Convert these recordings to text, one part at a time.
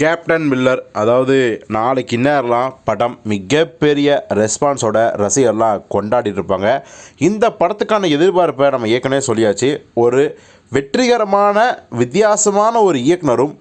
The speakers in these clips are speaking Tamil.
கேப்டன் மில்லர் அதாவது நாளைக்கு இந்நேரம்லாம் படம் மிகப்பெரிய ரெஸ்பான்ஸோட ரசிகர்லாம் கொண்டாடிட்டு இருப்பாங்க. இந்த படத்துக்கான எதிர்பார்ப்பை நம்ம ஏற்கனவே சொல்லியாச்சு. ஒரு வெற்றிகரமான வித்தியாசமான ஒரு இயக்குனரும்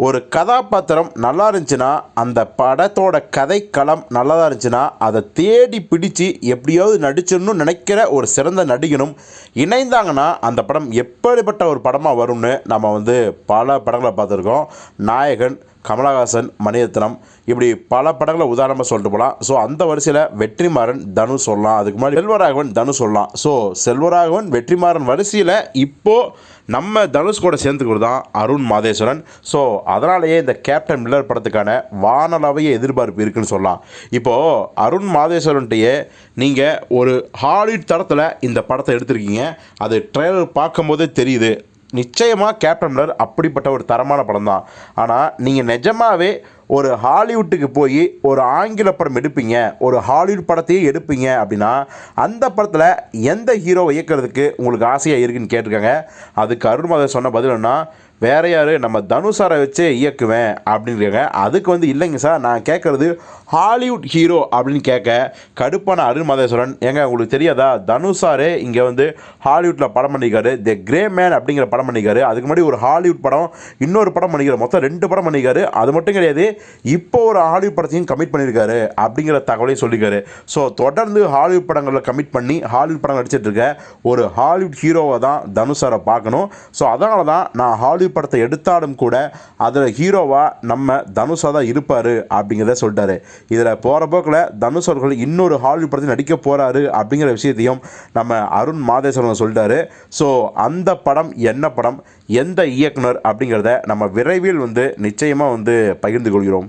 ஒரு கதாபாத்திரம் நல்லா இருந்துச்சுன்னா அந்த படத்தோட கதைக்களம் நல்லதாக இருந்துச்சுன்னா அதை தேடி பிடிச்சு எப்படியாவது நடிச்சிடணும்னு நினைக்கிற ஒரு சிறந்த நடிகனும் இணைந்தாங்கன்னா அந்த படம் எப்படிப்பட்ட ஒரு படமாக வரும்னு நம்ம வந்து பல படங்களை பார்த்துருக்கோம். நாயகன் கமலஹாசன் மணிரத்னம் இப்படி பல படங்களை உதாரணமாக சொல்லிட்டு போகலாம் ஸோ அந்த வரிசையில் வெற்றிமாறன் தனு சொல்லலாம். அதுக்கு முன்னாடி செல்வராகவன் தனு சொல்லலாம். ஸோ செல்வராகவன் வெற்றிமாறன் வரிசையில் இப்போது நம்ம தனுஷ் கூட சேர்ந்துக்கிறது தான் அருண் மாதேஸ்வரன். ஸோ அதனாலேயே இந்த கேப்டன் மில்லர் படத்துக்கான வானளவைய எதிர்பார்ப்பு இருக்குன்னு சொல்லலாம். இப்போது அருண் மாதேஸ்வரன்ட்டையே நீங்கள் ஒரு ஹாலிவுட் தரத்தில் இந்த படத்தை எடுத்திருக்கீங்க. அது ட்ரெய்லர் பார்க்கும்போதே தெரியுது. நிச்சயமாக கேப்டன் மில்லர் அப்படிப்பட்ட ஒரு தரமான படம் தான் ஆனால் நீங்கள் நிஜமாகவே ஒரு ஹாலிவுட்டுக்கு போய் ஒரு ஆங்கில படம் எடுப்பீங்க ஒரு ஹாலிவுட் படத்தையே எடுப்பீங்க அப்படின்னா அந்த படத்தில் எந்த ஹீரோ இயக்கிறதுக்கு உங்களுக்கு ஆசையாக இருக்குன்னு கேட்டிருக்காங்க. அதுக்கு அருண் அருண்மாதர் சொன்ன பதில் என்ன வேற யார்? நம்ம தனுஷாரை வச்சே இயக்குவேன் அப்படின்னு அதுக்கு வந்து இல்லைங்க சார் நான் கேட்குறது ஹாலிவுட் ஹீரோ அப்படின்னு கேட்க கடுப்பான அருண் மாதேஸ்வரன். ஏங்க உங்களுக்கு தெரியாதா? தனுஷாரே இங்கே வந்து ஹாலிவுட்டில் படம் பண்ணிக்காரு தி கிரே மேன் அப்படிங்கிற படம் பண்ணிக்காரு அதுக்கு முன்னாடி ஒரு ஹாலிவுட் படம் இன்னொரு படம் பண்ணிக்கிறார் மொத்தம் ரெண்டு படம் பண்ணிக்காரு அது மட்டும் கிடையாது இப்போ ஒரு ஹாலிவுட் படத்தையும் கமிட் பண்ணியிருக்காரு அப்படிங்கிற தகவலையும் சொல்லியிருக்காரு. ஸோ தொடர்ந்து ஹாலிவுட் படங்களில் கமிட் பண்ணி ஹாலிவுட் படம் நடிச்சிட்டு இருக்க ஒரு ஹாலிவுட் ஹீரோவை தான் தனுஷாரை பார்க்கணும். ஸோ அதனால தான் நான் ஹாலிவுட் படத்தை எடுத்தாலும் கூட அதில் ஹீரோவாக நம்ம தனுஷாக தான் இருப்பார் அப்படிங்கிறத சொல்லிட்டாரு. இதில் போகிற போக்கில் தனுஷ் அவர்கள் இன்னொரு ஹாலிவுட் படத்தில் நடிக்க போகிறாரு அப்படிங்கிற விஷயத்தையும் நம்ம அருண் மாதேஸ்வரன் சொல்லிட்டாரு. ஸோ அந்த படம் என்ன படம்? எந்த இயக்குனர் அப்படிங்கிறத நம்ம விரைவில் வந்து நிச்சயமாக வந்து பகிர்ந்து கொள்கிறோம்.